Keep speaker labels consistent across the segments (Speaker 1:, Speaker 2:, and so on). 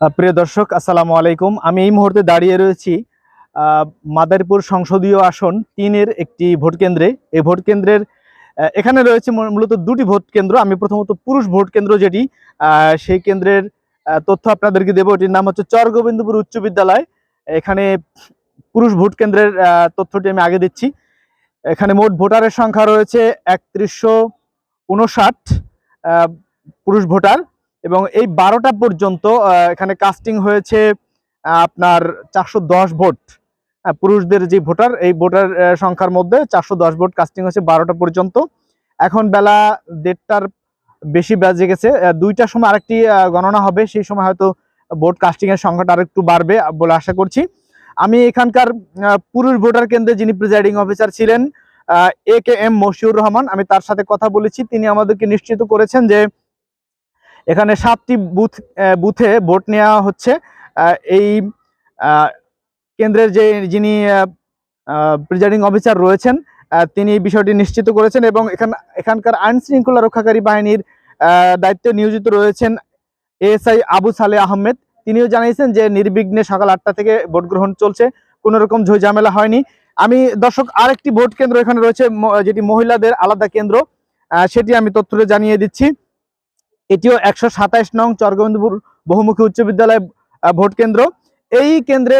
Speaker 1: প্রিয় দর্শক, আসসালামু আলাইকুম। আমি এই মুহূর্তে দাঁড়িয়ে রয়েছি মাদারীপুর সংসদীয় আসন তিনের একটি ভোট কেন্দ্রে। এই ভোট কেন্দ্রের এখানে রয়েছে মূলত দুটি ভোট কেন্দ্র। আমি প্রথমত পুরুষ ভোট কেন্দ্র যেটি সেই কেন্দ্রের তথ্য আপনাদেরকে দেবো। এটির নাম হচ্ছে চরগোবিন্দপুর উচ্চ বিদ্যালয়। এখানে পুরুষ ভোট কেন্দ্রের তথ্যটি আমি আগে দিচ্ছি। এখানে মোট ভোটারের সংখ্যা রয়েছে একত্রিশশো উনষাট পুরুষ ভোটার। এবং এই বারোটা পর্যন্ত এখানে কাস্টিং হয়েছে আপনার চারশো দশ ভোট। পুরুষদের যে ভোটার, এই ভোটার সংখ্যার মধ্যে চারশো দশ ভোট কাস্টিং হয়েছে বারোটা পর্যন্ত। এখন বেলা দেড়টার বেশি বেজে গেছে দুইটার সময় আরেকটি গণনা হবে, সেই সময় হয়তো ভোট কাস্টিং এর সংখ্যাটা আরেকটু বাড়বে বলে আশা করছি। আমি এখানকার পুরুষ ভোটার কেন্দ্রে যিনি প্রিজাইডিং অফিসার ছিলেন A K M Mashiur Rahman, আমি তার সাথে কথা বলেছি। তিনি আমাদেরকে নিশ্চিত করেছেন যে এখানে সাতটি বুথ বুথে ভোট নেওয়া হচ্ছে। এই কেন্দ্রের যে যিনি প্রিজাইডিং অফিসার রয়েছেন তিনি বিষয়টি নিশ্চিত করেছেন এবং এখান, এখানকার আইন শৃঙ্খলা রক্ষাকারী বাহিনীর দায়িত্বে নিয়োজিত রয়েছেন এএসআই আবু সালে আহমেদ। তিনিও জানিয়েছেন যে নির্বিঘ্নে সকাল আটটা থেকে ভোট গ্রহণ চলছে, কোনো রকম ঝামেলা হয়নি। আমি, দর্শক, আরেকটি ভোট কেন্দ্র এখানে রয়েছে যেটি মহিলাদের আলাদা কেন্দ্র সেটি আমি তথ্যটা জানিয়ে দিচ্ছি। এটিও একশো সাতাইশ নং চরগোবিন্দপুর বহুমুখী উচ্চ বিদ্যালয় ভোট কেন্দ্র। এই কেন্দ্রে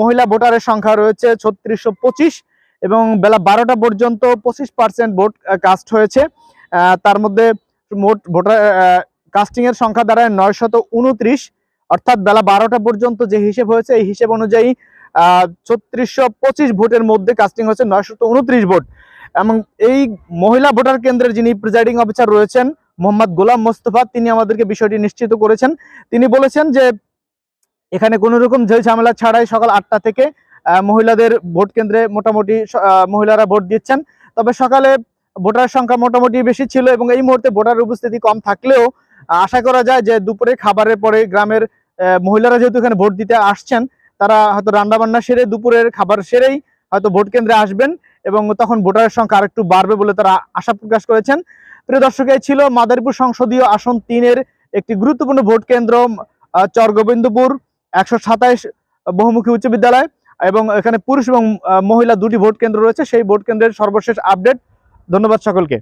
Speaker 1: মহিলা ভোটারের সংখ্যা রয়েছে ছত্রিশশো পঁচিশ এবং বেলা বারোটা পর্যন্ত পঁচিশ পার্সেন্ট ভোট কাস্ট হয়েছে। তার মধ্যে মোট ভোটার কাস্টিং এর সংখ্যা দাঁড়ায় নয়শত উনত্রিশ। অর্থাৎ বেলা বারোটা পর্যন্ত যে হিসেব হয়েছে, এই হিসেব অনুযায়ী ছত্রিশশো পঁচিশ ভোটের মধ্যে কাস্টিং হয়েছে নয়শত উনত্রিশ ভোট। এবং এই মহিলা ভোটার কেন্দ্রের যিনি প্রিজাইডিং অফিসার রয়েছেন মোহাম্মদ গোলাম মোস্তফা, তিনি আমাদেরকে বিষয়টি নিশ্চিত করেছেন। তিনি বলেছেন যে, এখানে কোনো রকম ঝেল ঝামেলা ছাড়াই সকাল আটটা থেকে মহিলাদের ভোট কেন্দ্রে মোটামুটি মহিলারা ভোট দিচ্ছেন। তবে সকালে ভোটার সংখ্যা মোটামুটি বেশি ছিল এবং এই মুহূর্তে ভোটার উপস্থিতি কম থাকলেও আশা করা যায় যে দুপুরে খাবারের পরে গ্রামের মহিলারা যেহেতু এখানে ভোট দিতে আসছেন, তারা হয়তো রান্না বান্না সেরে দুপুরের খাবার সেরেই হয়তো ভোট কেন্দ্রে আসবেন এবং তখন ভোটারের সংখ্যা আরেকটু বাড়বে বলে তারা আশা প্রকাশ করেছেন। প্রিয় দর্শক, এই ছিল মাদারীপুর সংসদীয় আসন তিনের একটি গুরুত্বপূর্ণ ভোট কেন্দ্র চরগোবিন্দপুর, একশো সাতাইশ বহুমুখী উচ্চ বিদ্যালয় এবং এখানে পুরুষ এবং মহিলা দুটি ভোট কেন্দ্র রয়েছে। সেই ভোট কেন্দ্রের সর্বশেষ আপডেট। ধন্যবাদ সকলকে।